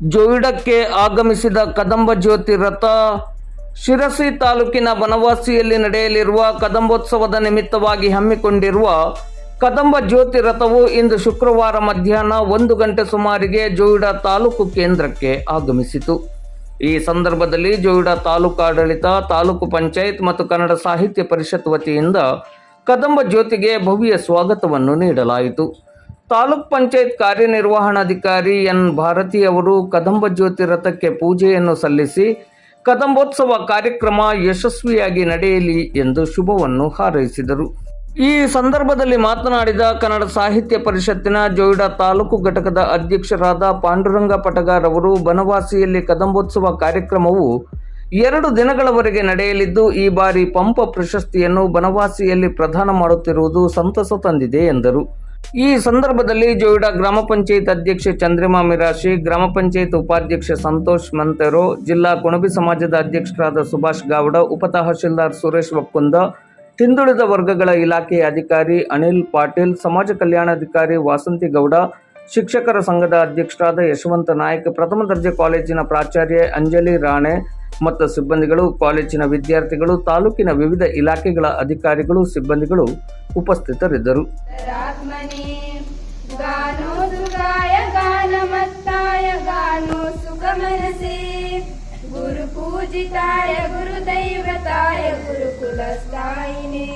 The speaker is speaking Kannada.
ಜೋಯಿಡಕ್ಕೆ ಆಗಮಿಸಿದ ಕದಂಬ ಜ್ಯೋತಿ ರಥ ಶಿರಸಿ ತಾಲೂಕಿನ ಬನವಾಸಿಯಲ್ಲಿ ನಡೆಯಲಿರುವ ಕದಂಬೋತ್ಸವದ ನಿಮಿತ್ತವಾಗಿ ಹಮ್ಮಿಕೊಂಡಿರುವ ಕದಂಬ ಜ್ಯೋತಿ ರಥವು ಇಂದು ಶುಕ್ರವಾರ ಮಧ್ಯಾಹ್ನ ಒಂದು ಗಂಟೆ ಸುಮಾರಿಗೆ ಜೋಯಿಡ ತಾಲೂಕು ಕೇಂದ್ರಕ್ಕೆ ಆಗಮಿಸಿತು. ಈ ಸಂದರ್ಭದಲ್ಲಿ ಜೋಯಿಡ ತಾಲೂಕು ಆಡಳಿತ, ತಾಲೂಕು ಪಂಚಾಯತ್ ಮತ್ತು ಕನ್ನಡ ಸಾಹಿತ್ಯ ಪರಿಷತ್ ವತಿಯಿಂದ ಕದಂಬ ಜ್ಯೋತಿಗೆ ಭವ್ಯ ಸ್ವಾಗತವನ್ನು ನೀಡಲಾಯಿತು. ತಾಲೂಕ್ ಪಂಚಾಯತ್ ಕಾರ್ಯನಿರ್ವಹಣಾಧಿಕಾರಿ ಎನ್ ಭಾರತಿ ಅವರು ಕದಂಬ ಜ್ಯೋತಿ ರಥಕ್ಕೆ ಪೂಜೆಯನ್ನು ಸಲ್ಲಿಸಿ ಕದಂಬೋತ್ಸವ ಕಾರ್ಯಕ್ರಮ ಯಶಸ್ವಿಯಾಗಿ ನಡೆಯಲಿ ಎಂದು ಶುಭವನ್ನು ಹಾರೈಸಿದರು. ಈ ಸಂದರ್ಭದಲ್ಲಿ ಮಾತನಾಡಿದ ಕನ್ನಡ ಸಾಹಿತ್ಯ ಪರಿಷತ್ತಿನ ಜೋಯಿಡಾ ತಾಲೂಕು ಘಟಕದ ಅಧ್ಯಕ್ಷರಾದ ಪಾಂಡುರಂಗ ಪಟಗಾರ್ ಅವರು, ಬನವಾಸಿಯಲ್ಲಿ ಕದಂಬೋತ್ಸವ ಕಾರ್ಯಕ್ರಮವು ಎರಡು ದಿನಗಳವರೆಗೆ ನಡೆಯಲಿದ್ದು, ಈ ಬಾರಿ ಪಂಪ ಪ್ರಶಸ್ತಿಯನ್ನು ಬನವಾಸಿಯಲ್ಲಿ ಪ್ರದಾನ ಮಾಡುತ್ತಿರುವುದು ಸಂತಸ ತಂದಿದೆ ಎಂದರು. ಈ ಸಂದರ್ಭದಲ್ಲಿ ಜೋಯಿಡ ಗ್ರಾಮ ಪಂಚಾಯತ್ ಅಧ್ಯಕ್ಷೆ ಚಂದ್ರಿಮಾ ಮಿರಾಶಿ, ಗ್ರಾಮ ಪಂಚಾಯತ್ ಉಪಾಧ್ಯಕ್ಷ ಸಂತೋಷ್ ಮಂತೆರೋ, ಜಿಲ್ಲಾ ಕುಣಬಿ ಸಮಾಜದ ಅಧ್ಯಕ್ಷರಾದ ಸುಭಾಷ್ ಗಾವಡ ಉಪ ತಹಶೀಲ್ದಾರ್ ಸುರೇಶ್ ಒಕ್ಕುಂದ ಹಿಂದುಳಿದ ವರ್ಗಗಳ ಇಲಾಖೆಯ ಅಧಿಕಾರಿ ಅನಿಲ್ ಪಾಟೀಲ್, ಸಮಾಜ ಕಲ್ಯಾಣಾಧಿಕಾರಿ ವಾಸಂತಿ ಗೌಡ, ಶಿಕ್ಷಕರ ಸಂಘದ ಅಧ್ಯಕ್ಷರಾದ ಯಶವಂತ ನಾಯಕ್, ಪ್ರಥಮ ದರ್ಜೆ ಕಾಲೇಜಿನ ಪ್ರಾಚಾರ್ಯ ಅಂಜಲಿ ರಾಣೆ ಮತ್ತು ಸಿಬ್ಬಂದಿಗಳು, ಕಾಲೇಜಿನ ವಿದ್ಯಾರ್ಥಿಗಳು, ತಾಲೂಕಿನ ವಿವಿಧ ಇಲಾಖೆಗಳ ಅಧಿಕಾರಿಗಳು, ಸಿಬ್ಬಂದಿಗಳು ಉಪಸ್ಥಿತರಿದ್ದರು. ಗುರು ಪೂಜಿತಾಯ, ಗುರು ದೈವತಾಯ ಗುರುಕುಲಸ್ಥಾಯಿನೇ